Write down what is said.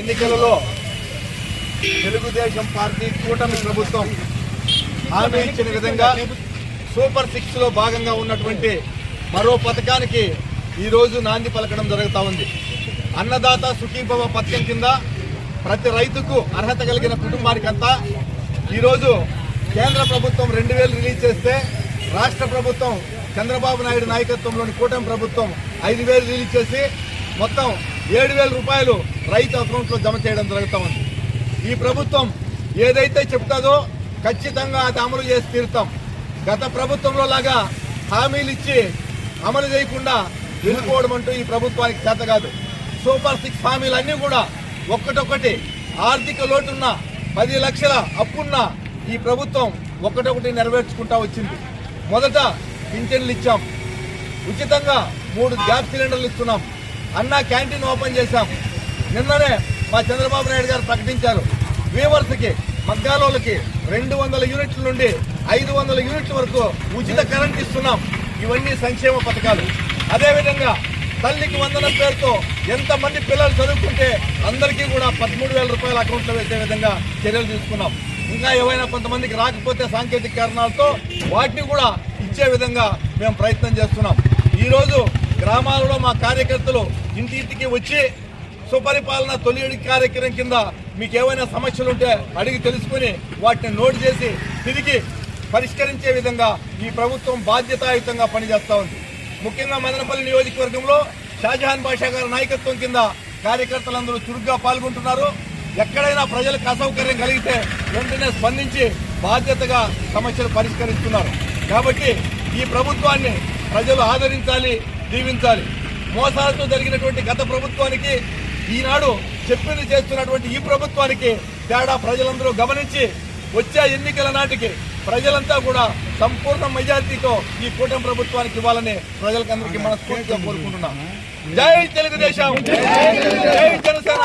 ఎన్నికలలో తెలుగుదేశం పార్టీ కూటమి ప్రభుత్వం హామీ ఇచ్చిన విధంగా సూపర్ సిక్స్లో భాగంగా ఉన్నటువంటి మరో పథకానికి ఈరోజు నాంది పలకడం జరుగుతూ ఉంది. అన్నదాత సుఖీభవ పథకం కింద ప్రతి రైతుకు అర్హత కలిగిన కుటుంబానికంతా ఈరోజు కేంద్ర ప్రభుత్వం రెండు వేలు రిలీజ్ చేస్తే రాష్ట్ర ప్రభుత్వం చంద్రబాబు నాయుడు నాయకత్వంలోని కూటమి ప్రభుత్వం ఐదు వేలు రిలీజ్ చేసి మొత్తం ఏడు వేల రూపాయలు రైతు అకౌంట్లో జమ చేయడం జరుగుతూ ఉంది. ఈ ప్రభుత్వం ఏదైతే చెప్తాదో ఖచ్చితంగా అది అమలు చేసి తీరుతాం. గత ప్రభుత్వంలో లాగా హామీలు ఇచ్చి అమలు చేయకుండా వెళ్ళిపోవడం అంటూ ఈ ప్రభుత్వానికి చేత కాదు. సూపర్ సిక్స్ హామీలన్నీ కూడా ఒక్కటొక్కటి ఆర్థిక లోటున్న పది లక్షల అప్పున్న ఈ ప్రభుత్వం ఒకటొకటి నెరవేర్చుకుంటా వచ్చింది. మొదట పింఛన్లు ఇచ్చాం. ఉచితంగా మూడు గ్యాస్ సిలిండర్లు ఇస్తున్నాం. అన్న క్యాంటీన్ ఓపెన్ చేశాం. నిన్ననే మా చంద్రబాబు నాయుడు గారు ప్రకటించారు. వీవర్స్కి మగ్గాలోలకి రెండు వందల యూనిట్ల నుండి ఐదు వందల యూనిట్ల వరకు ఉచిత కరెంట్ ఇస్తున్నాం. ఇవన్నీ సంక్షేమ పథకాలు. అదేవిధంగా తల్లికి వందనం పేరుతో ఎంతమంది పిల్లలు చదువుకుంటే అందరికీ కూడా పదమూడు వేల రూపాయల అకౌంట్లో వేసే విధంగా చర్యలు తీసుకున్నాం. ఇంకా ఏవైనా కొంతమందికి రాకపోతే సాంకేతిక కారణాలతో వాటిని కూడా ఇచ్చే విధంగా మేము ప్రయత్నం చేస్తున్నాం. ఈరోజు గ్రామాలలో మా కార్యకర్తలు ఇంటింటికి వచ్చి సుపరిపాలన తొలి కార్యక్రమం కింద మీకు ఏమైనా సమస్యలు ఉంటే అడిగి తెలుసుకుని వాటిని నోట్ చేసి తిరిగి పరిష్కరించే విధంగా ఈ ప్రభుత్వం బాధ్యతాయుతంగా పనిచేస్తూ ఉంది. ముఖ్యంగా మదనపల్లి నియోజకవర్గంలో షాజహాన్ బాషా గారి నాయకత్వం కింద కార్యకర్తలందరూ చురుగ్గా పాల్గొంటున్నారు. ఎక్కడైనా ప్రజలకు అసౌకర్యం కలిగితే వెంటనే స్పందించి బాధ్యతగా సమస్యలు పరిష్కరిస్తున్నారు. కాబట్టి ఈ ప్రభుత్వాన్ని ప్రజలు ఆదరించాలి దీవించాలి మోసాలతో జరిగినటువంటి గత ప్రభుత్వానికి ఈనాడు చెప్పింది చేస్తున్నటువంటి ఈ ప్రభుత్వానికి తేడా ప్రజలందరూ గమనించి వచ్చే ఎన్నికల నాటికి ప్రజలంతా కూడా సంపూర్ణ మెజార్టీతో ఈ కూటమి ప్రభుత్వానికి ఇవ్వాలని ప్రజలకందరికీ మనస్ఫూర్తిగా కోరుకుంటున్నాం. జై తెలుగుదేశం! జై జనసేన